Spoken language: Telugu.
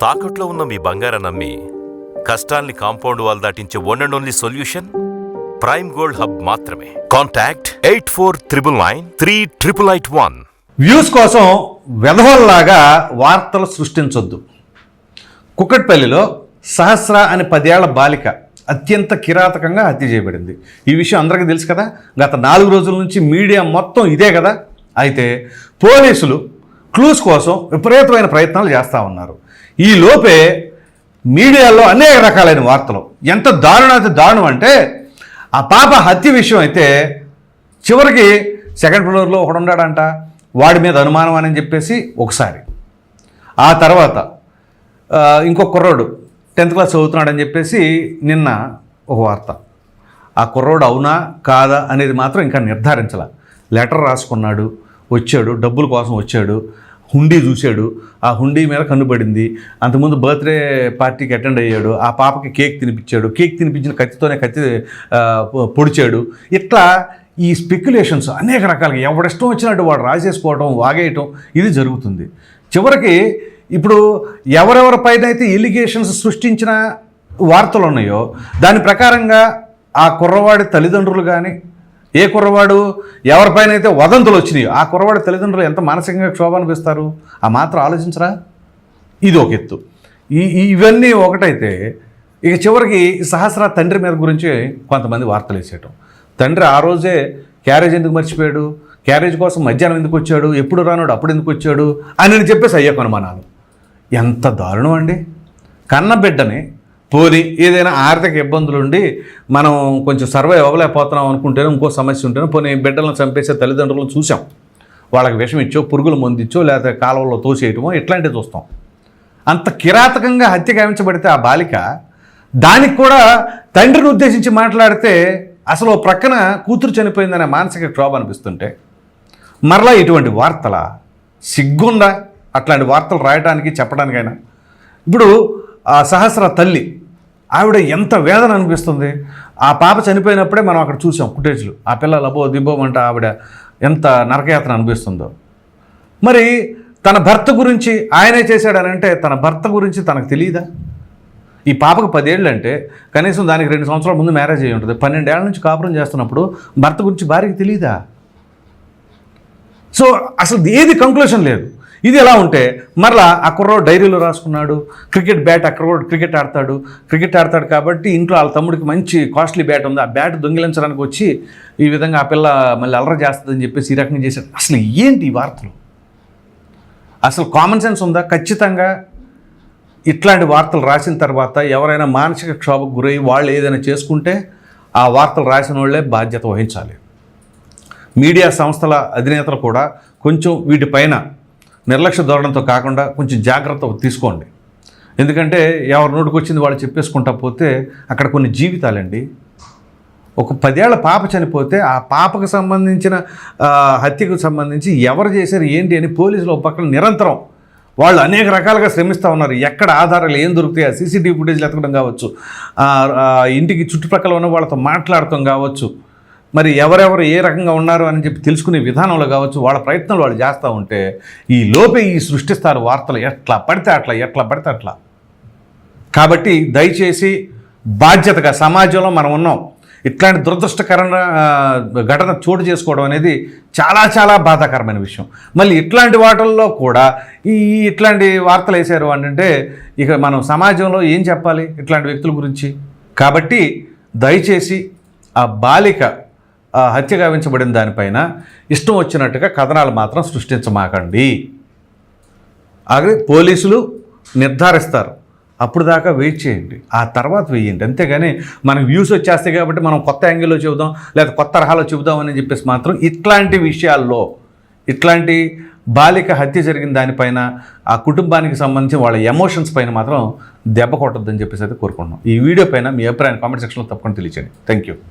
తాకట్లో ఉన్న మీ బంగారం నమ్మి కష్టాల్ని compound wall దాటించే one and only solution Prime Gold Hub మాత్రమే. Contact eight four triple nine three triple eight one views కోసం వెధవల్లాగా వార్తలు సృష్టించొద్దు. కుక్కట్పల్లిలో సహస్ర అనే పదేళ్ళ బాలిక అత్యంత కిరాతకంగా హత్య చేయబడింది. ఈ విషయం అందరికీ తెలుసు కదా? గత నాలుగు రోజుల నుంచి మీడియా మొత్తం ఇదే కదా? అయితే పోలీసులు క్లూస్ కోసం విపరీతమైన ప్రయత్నాలు చేస్తూ ఉన్నారు. ఈ లోపే మీడియాలో అనేక రకాలైన వార్తలు. ఎంత దారుణాతి దారుణం అంటే ఆ పాప హత్య విషయం అయితే చివరికి సెకండ్ ఫ్లోర్లో ఒకడు ఉన్నాడంట. వాడి మీద అనుమానం అని చెప్పేసి ఒకసారి. ఆ తర్వాత ఇంకొక ఇంకో కుర్రోడు టెన్త్ క్లాస్ చదువుతున్నాడని చెప్పేసి నిన్న ఒక వార్త. ఆ కుర్రోడు అవునా కాదా అనేది మాత్రం ఇంకా నిర్ధారించాల. లెటర్ రాసుకున్నాడు వచ్చాడు డబ్బుల కోసం వచ్చాడు. హుండీ చూశాడు. ఆ హుండీ మీద కన్నుపడింది. అంతకుముందు బర్త్డే పార్టీకి అటెండ్ అయ్యాడు. ఆ పాపకి కేక్ తినిపించాడు. కేక్ తినిపించిన కత్తితోనే కత్తి పొడిచాడు. ఇట్లా ఈ స్పెక్యులేషన్స్ అనేక రకాలుగా ఎవడిష్టం వచ్చినట్టు వాడు రాసేసుకోవడం వాగేయటం ఇది జరుగుతుంది. చివరికి ఇప్పుడు ఎవరెవరిపైన అయితే ఎలిగేషన్స్ సృష్టించిన వార్తలు ఉన్నాయో దాని ప్రకారంగా ఆ కుర్రవాడి తల్లిదండ్రులు కానీ ఏ కుర్రవాడు? ఎవరిపైన అయితే వదంతులు వచ్చినాయో ఆ కుర్రవాడి తల్లిదండ్రులు ఎంత మానసికంగా క్షోభ అనిపిస్తారు ఆ మాత్రం ఆలోచించరా? ఇది ఒక ఎత్తు. ఈ ఇవన్నీ ఒకటైతే ఇక చివరికి ఈ సహస్ర తండ్రి మీద గురించి కొంతమంది వార్తలు వేసేయటం. తండ్రి ఆ రోజే క్యారేజ్ ఎందుకు మర్చిపోయాడు? క్యారేజ్ కోసం మధ్యాహ్నం ఎందుకు వచ్చాడు? ఎప్పుడు రానాడు అప్పుడు ఎందుకు వచ్చాడు? అని చెప్పేసి అయ్యా కొనుమానాలు ఎంత దారుణం అండి. కన్న బిడ్డని పోని ఏదైనా ఆర్థిక ఇబ్బందులు ఉండి మనం కొంచెం సర్వైవ్ అవ్వలేకపోతున్నాం అనుకుంటేనే ఇంకో సమస్య ఉంటేనే పోనీ బిడ్డలను చంపేసే తల్లిదండ్రులను చూసాం. వాళ్ళకి విషం ఇచ్చో పురుగులు మందిచ్చో లేకపోతే కాలువలో తోసేయటమో ఇట్లాంటివి చూస్తాం. అంత కిరాతకంగా హత్య గావించబడితే ఆ బాలిక దానికి కూడా తండ్రిని ఉద్దేశించి మాట్లాడితే అసలు ప్రక్కన కూతురు చనిపోయిందనే మానసిక క్షోభ అనిపిస్తుంటే మరలా ఇటువంటి వార్తల? సిగ్గుందా? అట్లాంటి వార్తలు రాయడానికి చెప్పడానికైనా ఇప్పుడు ఆ సహస్ర తల్లి ఆవిడ ఎంత వేదన అనిపిస్తుంది. ఆ పాప చనిపోయినప్పుడే మనం అక్కడ చూసాం ఫుటేజ్లు. ఆ పిల్ల లబో అంటే ఆవిడ ఎంత నరకయాత్ర అనిపిస్తుందో. మరి తన భర్త గురించి ఆయనే చేశాడనంటే తన భర్త గురించి తనకు తెలియదా ఈ పాపకు పదేళ్ళు అంటే కనీసం దానికి రెండు సంవత్సరాల ముందు మ్యారేజ్ అయ్యి ఉంటుంది. పన్నెండేళ్ళ నుంచి కాపురం చేస్తున్నప్పుడు భర్త గురించి భార్యకి తెలియదా సో అసలు ఏది కంక్లూషన్ లేదు. ఇది ఎలా ఉంటే మరలా అక్కడో డైరీలో రాసుకున్నాడు క్రికెట్ బ్యాట్ అక్కడ క్రికెట్ ఆడతాడు క్రికెట్ ఆడతాడు కాబట్టి ఇంట్లో వాళ్ళ తమ్ముడికి మంచి కాస్ట్లీ బ్యాట్ ఉంది. ఆ బ్యాట్ దొంగిలించడానికి వచ్చి ఈ విధంగా ఆ పిల్ల మళ్ళీ అల్లరి చేస్తుందని చెప్పేసి ఈ రకంగా చేశాడు. అసలు ఏంటి ఈ వార్తలు? అసలు కామన్ సెన్స్ ఉందా? ఖచ్చితంగా ఇట్లాంటి వార్తలు రాసిన తర్వాత ఎవరైనా మానసిక క్షోభకు గురై వాళ్ళు ఏదైనా చేసుకుంటే ఆ వార్తలు రాసిన వాళ్ళే బాధ్యత వహించాలి. మీడియా సంస్థల అధినేతలు కూడా కొంచెం వీటిపైన నిర్లక్ష్య ధోరణితో కాకుండా కొంచెం జాగ్రత్త తీసుకోండి. ఎందుకంటే ఎవరి నోటికి వచ్చింది వాళ్ళు చెప్పేసుకుంటా పోతే అక్కడ కొన్ని జీవితాలండి. ఒక పదేళ్ళ పాప చనిపోతే ఆ పాపకు సంబంధించిన హత్యకు సంబంధించి ఎవరు చేశారు ఏంటి అని పోలీసులు ఒక పక్కన నిరంతరం వాళ్ళు అనేక రకాలుగా శ్రమిస్తూ ఉన్నారు. ఎక్కడ ఆధారాలు ఏం దొరుకుతాయి? ఆ సీసీటీవీ ఫుటేజ్లు ఎతకడం కావచ్చు. ఇంటికి చుట్టుపక్కల ఉన్న వాళ్ళతో మాట్లాడటం కావచ్చు. మరి ఎవరెవరు ఏ రకంగా ఉన్నారు అని చెప్పి తెలుసుకునే విధానంలో కావచ్చు వాళ్ళ ప్రయత్నాలు వాళ్ళు చేస్తూ ఉంటే ఈ లోపే ఈ సృష్టిస్తారు వార్తలు ఎట్లా పడితే అట్లా ఎట్లా పడితే అట్లా. కాబట్టి దయచేసి బాధ్యతగా సమాజంలో మనం ఉన్నాం. ఇట్లాంటి దురదృష్టకరమైన ఘటన చోటు చేసుకోవడం అనేది చాలా చాలా బాధాకరమైన విషయం. మళ్ళీ ఇట్లాంటి వాటిల్లో కూడా ఈ ఇట్లాంటి వార్తలు వేశారు అంటే ఇక మనం సమాజంలో ఏం చెప్పాలి ఇట్లాంటి వ్యక్తుల గురించి? కాబట్టి దయచేసి ఆ బాలిక హత్య గావించబడిన దానిపైన ఇష్టం వచ్చినట్టుగా కథనాలు మాత్రం సృష్టించమాకండి. అది పోలీసులు నిర్ధారిస్తారు. అప్పుడు దాకా వెయిట్ చేయండి. ఆ తర్వాత వేయండి అంతేగాని మనకు వ్యూస్ వచ్చేస్తాయి కాబట్టి మనం కొత్త యాంగిల్లో చెబుదాం లేదా కొత్త తరహాలో చెబుదాం అని చెప్పేసి మాత్రం ఇట్లాంటి విషయాల్లో ఇట్లాంటి బాలిక హత్య జరిగిన దానిపైన ఆ కుటుంబానికి సంబంధించి వాళ్ళ ఎమోషన్స్ పైన మాత్రం దెబ్బ కొట్టద్దని చెప్పేసి అయితే కోరుకుంటున్నాం. ఈ వీడియో పైన మీ అభిప్రాయాన్ని కామెంట్ సెక్షన్లో తప్పకుండా తెలియచేయండి. Thank you